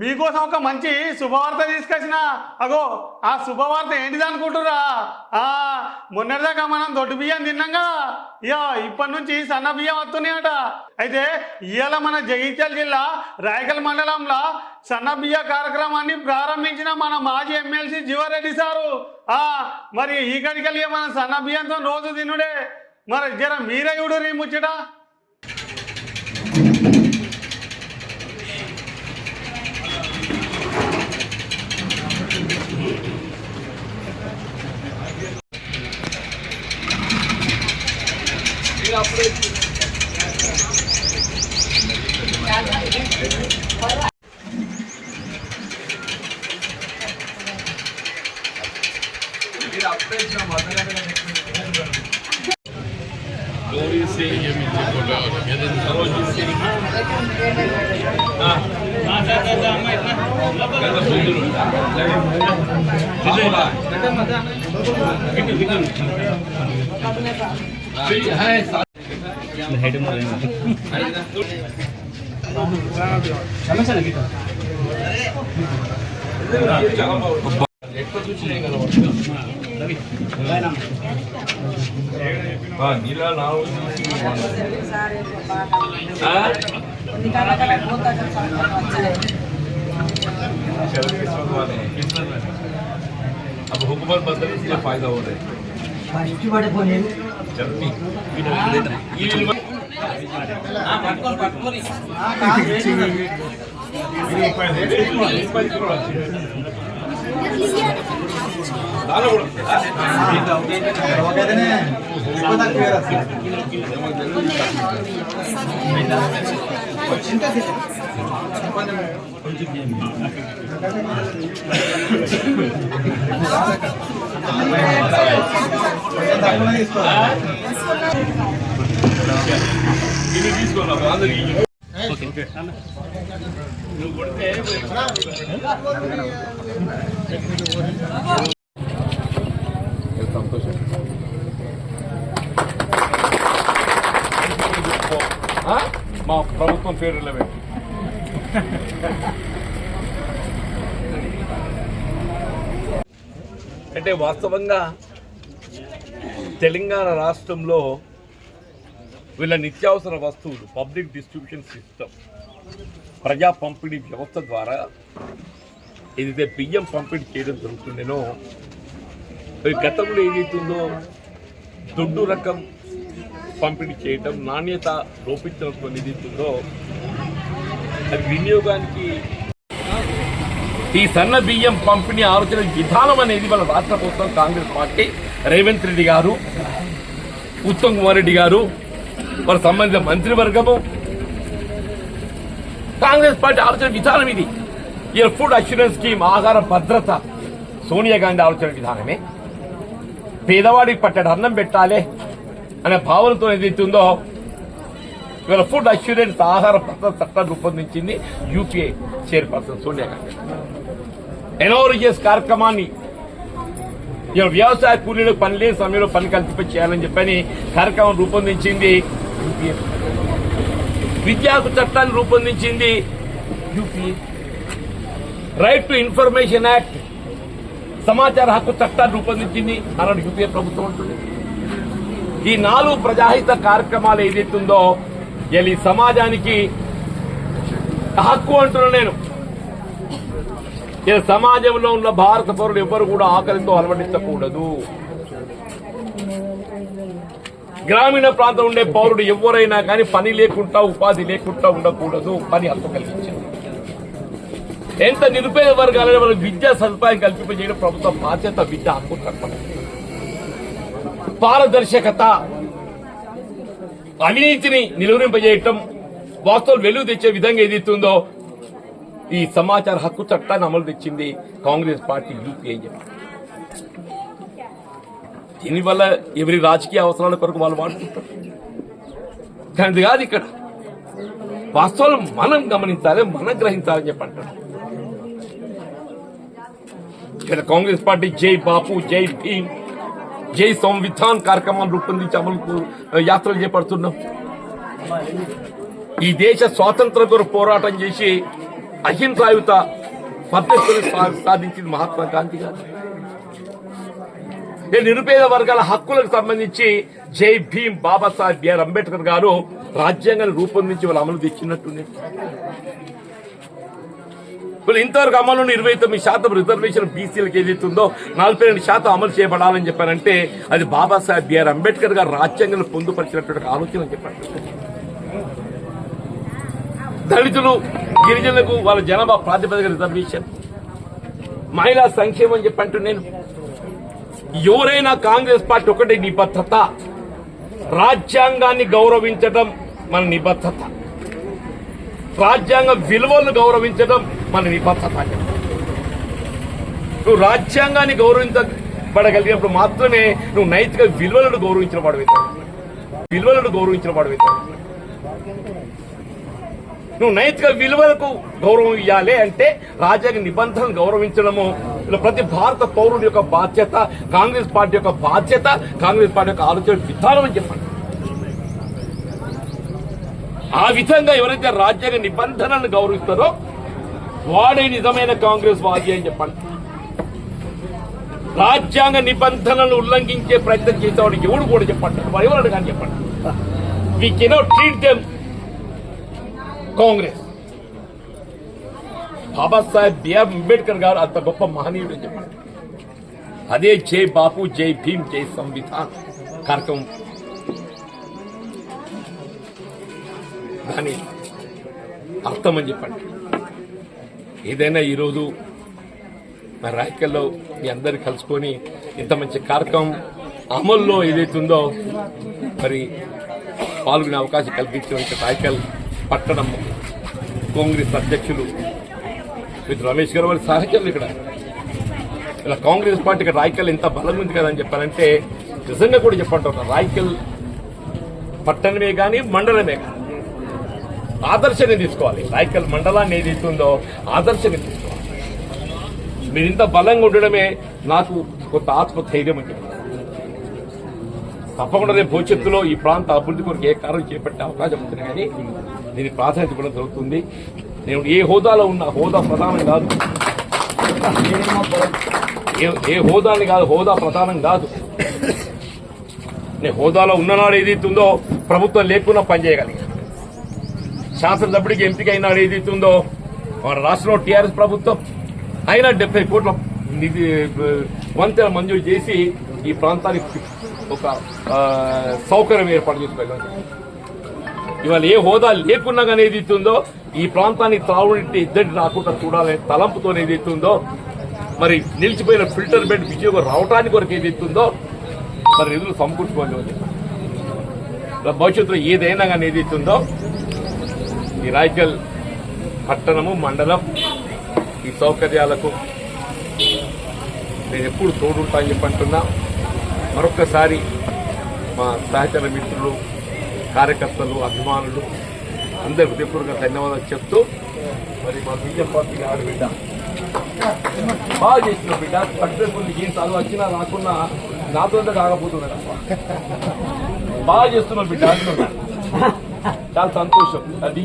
మీకోసం ఒక మంచి శుభవార్త తీసుకొచ్చిన. అగో ఆ శుభవార్త ఏంటిది అనుకుంటురా ఆ మొన్నటిదాకా మనం దొడ్డు బియ్యం తిన్నాం కదా ఇక ఇప్పటి నుంచి సన్న బియ్యం వస్తున్నాయట. అయితే ఇవాళ మన జగిత్యాల జిల్లా రాయకల్ మండలంలో సన్న బియ్య కార్యక్రమాన్ని ప్రారంభించిన మన మాజీ ఎమ్మెల్సీ జీవారెడ్డి సారు. ఆ మరి ఈ కడికలి మన సన్న బియ్యంతో రోజు తినుడే? మరి జర మీరే చూడు రీ ముచ్చట. ఇది అప్పుడే ఇచ్చిన గౌరీ సింగ్ హెడ్ సమస్య den saroj say. Ah. Kada bundur. Baba. Gitu gitu. Hai head में ఎక్కువ చూసినాయి కదా నీళ్ళ నాలుగు अब हुकूमत बदल इसलिए फायदा हो रहा है जल्दी ఇది తీసుకోవాలి అందరికి నువ్వు కొడితే మా ప్రభుత్వం పేరులో పెట్టి. అంటే వాస్తవంగా తెలంగాణ రాష్ట్రంలో వీళ్ళ నిత్యావసర వస్తువులు పబ్లిక్ డిస్ట్రిబ్యూషన్ సిస్టమ్ ప్రజా పంపిణీ వ్యవస్థ ద్వారా ఏదైతే బియ్యం పంపిణీ చేయడం జరుగుతుండేనో ఈ గతంలో ఏదైతుందో దొడ్డు రకం పంపిణీ చేయటం నాణ్యత లోపించడంతో ఏదైతుందో అది వినియోగానికి ఈ సన్న బియ్యం పంపిణీ ఆలోచన విధానం అనేది మన రాష్ట్ర ప్రభుత్వం కాంగ్రెస్ పార్టీ రేవంత్ రెడ్డి గారు ఉత్తమ్ కుమార్ రెడ్డి గారు వారి సంబంధిత మంత్రివర్గము కాంగ్రెస్ పార్టీ ఆలోచన విధానం ఇది. ఈ ఫుడ్ అష్యూరెన్స్ స్కీమ్ ఆహార భద్రత సోనియా గాంధీ ఆలోచన విధానమే. పేదవాడికి పట్టడు అన్నం పెట్టాలి అనే భావనతో ఏదైతుందో ఇవాళ ఫుడ్ అష్యూరెన్స్ ఆహార భద్రత చట్టాన్ని రూపొందించింది యూపీఏ చైర్పర్సన్ సోనియా గాంధీ. ఎనోరిజియస్ కార్యక్రమాన్ని ఇవాళ వ్యవసాయ కూలీలకు పని లేని సమయంలో పని కల్పింప చేయాలని చెప్పని కార్యక్రమం రూపొందించింది యూపీఏ విద్యాకు చట్టాన్ని రూపొందించింది UPA right to information act సమాచార హక్కు చట్టాన్ని రూపొందించింది అన్నాడు యూపీఏ ప్రభుత్వం ఉంటుంది ఈ నాలుగు ప్రజాహిత కార్యక్రమాలు ఏదైతుందో ఇలా ఈ సమాజానికి హక్కు అంటున్నా నేను. ఇలా సమాజంలో ఉన్న భారత పౌరులు ఎవ్వరు కూడా ఆకలితో అలవడించకూడదు గ్రామీణ ప్రాంతం ఉండే పౌరుడు ఎవరైనా కానీ పని లేకుండా ఉపాధి లేకుండా ఉండకూడదు. పని హక్కు కలిగించారు ఎంత నిరుపేద వర్గాలని వాళ్ళ విద్యా సదుపాయం కల్పింపజేయడం ప్రభుత్వ బాధ్యత విద్య హక్కు తప్పదు పారదర్శకత అవినీతిని నిలువరింపజేయటం వాస్తవాలు వెలుగు తెచ్చే విధంగా ఏదైతుందో ఈ సమాచార హక్కు చట్టాన్ని అమలు తెచ్చింది కాంగ్రెస్ పార్టీ యూపీఐ దీనివల్ల ఎవరి రాజకీయ అవసరాల కొరకు వాళ్ళు వాడుకుంటారు? కానీ కాదు ఇక్కడ. వాస్తవాలు మనం గమనించాలి మనం గ్రహించాలని చెప్పంటారు ఇక్కడ కాంగ్రెస్ పార్టీ జై బాపు జై భీమ్ జై సంవిధాన్ కార్యక్రమాన్ని రూపొందించి అమలుకు యాత్రలు చేపడుతున్నాం. ఈ దేశ స్వాతంత్రం కొరకు పోరాటం చేసి అహింసాయుత పద్ధతులు సాధించింది మహాత్మా గాంధీ గారు. నిరుపేద వర్గాల హక్కులకు సంబంధించి జై భీమ్ బాబాసాహెబ్ బిఆర్ అంబేద్కర్ గారు రాజ్యాంగాన్ని రూపొందించి వాళ్ళు అమలు తెచ్చినట్టు వీళ్ళు ఇంతవరకు అమలు ఇరవై తొమ్మిది శాతం రిజర్వేషన్ బీసీలకు ఏదైతుందో నలభై రెండు శాతం అమలు చేయబడాలని చెప్పారంటే అది బాబాసాహెబ్ బిఆర్ అంబేద్కర్ గారు రాజ్యాంగంలో పొందుపరిచినటువంటి ఆలోచన చెప్పారు. దళితులు గిరిజనులకు వాళ్ళ జనాభా ప్రాతిపదిక రిజర్వేషన్. మహిళా సంక్షేమం చెప్పంటూ నేను. ఎవరైనా కాంగ్రెస్ పార్టీ ఒకటే నిబద్ధత. రాజ్యాంగాన్ని గౌరవించడం మన నిబద్ధత. రాజ్యాంగ విలువలను గౌరవించడం మన నిబద్ధత నువ్వు రాజ్యాంగాన్ని గౌరవించబడగలిగినప్పుడు మాత్రమే నువ్వు నైతిక విలువలను గౌరవించిన వాడు విలువలను గౌరవించిన వాడు నువ్వు నైతిక విలువలకు గౌరవం ఇవ్వాలి అంటే రాజ్యాంగ నిబంధనలు గౌరవించడము ఇలా ప్రతి భారత పౌరుడి యొక్క బాధ్యత కాంగ్రెస్ పార్టీ యొక్క బాధ్యత కాంగ్రెస్ పార్టీ యొక్క ఆలోచన విధానం అని చెప్పండి ఆ విధంగా ఎవరైతే రాజ్యాంగ నిబంధనలను గౌరవిస్తారో వాడే నిజమైన కాంగ్రెస్ వాది అని చెప్పండి రాజ్యాంగ నిబంధనలను ఉల్లంఘించే ప్రయత్నం చేసేవాడు ఎవడు కూడా చెప్పండి వాడు ఎవరు అడగాని చెప్పండి we cannot treat them Congress. Babasaheb B R Ambedkar garu అంత గొప్ప మహనీయుడు అని చెప్పండి అదే జై బాపు జై భీమ్ జై సంవిధాన్ కార్యక్రమం. దాని అర్థం అని చెప్పండి. ఏదైనా ఈరోజు మా రాయకల్లో మీ అందరు కలుసుకొని ఇంత మంచి కార్యక్రమం అమల్లో ఏదైతుందో మరి పాల్గొనే అవకాశం కల్పించిన రాయకల్ పట్టణం కాంగ్రెస్ అధ్యక్షులు విత్ రమేష్ గారు వారి సహచరులు ఇక్కడ. ఇలా కాంగ్రెస్ పార్టీకి రాయకల్ ఎంత బలం ఉంది కదా అని చెప్పారంటే నిజంగా కూడా చెప్పంటారు రాయకల్ పట్టణమే కానీ మండలమే కానీ ఆదర్శని తీసుకోవాలి. రాయకల్ మండలాన్ని ఏదైతే ఉందో ఆదర్శని తీసుకోవాలి. మీరు ఇంత బలంగా ఉండడమే నాకు కొంత ఆత్మధైర్యం అని తప్పకుండా రేపు భవిష్యత్తులో ఈ ప్రాంత అభివృద్ధి కొరకు ఏ కార్యం చేపట్టే అవకాశం ఉంటుంది కానీ దీని ప్రాధాన్యత ఇవ్వడం జరుగుతుంది. నేను ఏ హోదాలో ఉన్న హోదా ప్రధానం కాదు. ఏ- ఏ హోదాని కాదు హోదా ప్రధానం కాదు. నేను హోదాలో ఉన్ననాడు ఏదైతే ఉందో ప్రభుత్వం లేకుండా పనిచేయగలిగా శాసనసభ్యుడికి ఎంపిక అయినా ఏదైతే ఉందో మన రాష్ట్రంలో టీఆర్ఎస్ ప్రభుత్వం. అయినా డెబ్బై కోట్ల నిధి వంతెన మంజూరు చేసి ఈ ప్రాంతానికి ఒక సౌకర్యం ఏర్పాటు చేసుకోగలం ఇవాళ ఏ హోదా లేకున్నా కానీ ఏదైతే ఉందో ఈ ప్రాంతానికి త్రావునీటి ఇద్దరి రాకుండా చూడాలనే తలంపుతో ఏదైతే ఉందో మరి నిలిచిపోయిన ఫిల్టర్ బెడ్ విజయోగం రావడానికి వరకు ఏదైతే ఉందో మరి నిధులు సమకూర్చుకోవాలి భవిష్యత్తులో ఏదైనా కానీ ఏదైతే ఉందో ఈ రాయకల్ పట్టణము మండలం ఈ సౌకర్యాలకు నేను ఎప్పుడు తోడుంటా అని చెప్పి మరొక్కసారి మా సహచర మిత్రులు కార్యకర్తలు అభిమానులు అందరి హృదయపూర్వక ధన్యవాదాలు చెప్తూ మరి మా బీజేపీ పార్టీ ఆడబిడ్డ బాగా చేసిన బిడ్డ. సక్సెస్ఫుల్ ఏం చదువు వచ్చినా రాకున్నా నాతో కాకపోతున్నాడు బాగా చేస్తున్నావు బిడ్డ. అంటున్నాడు చాలా సంతోషం. అది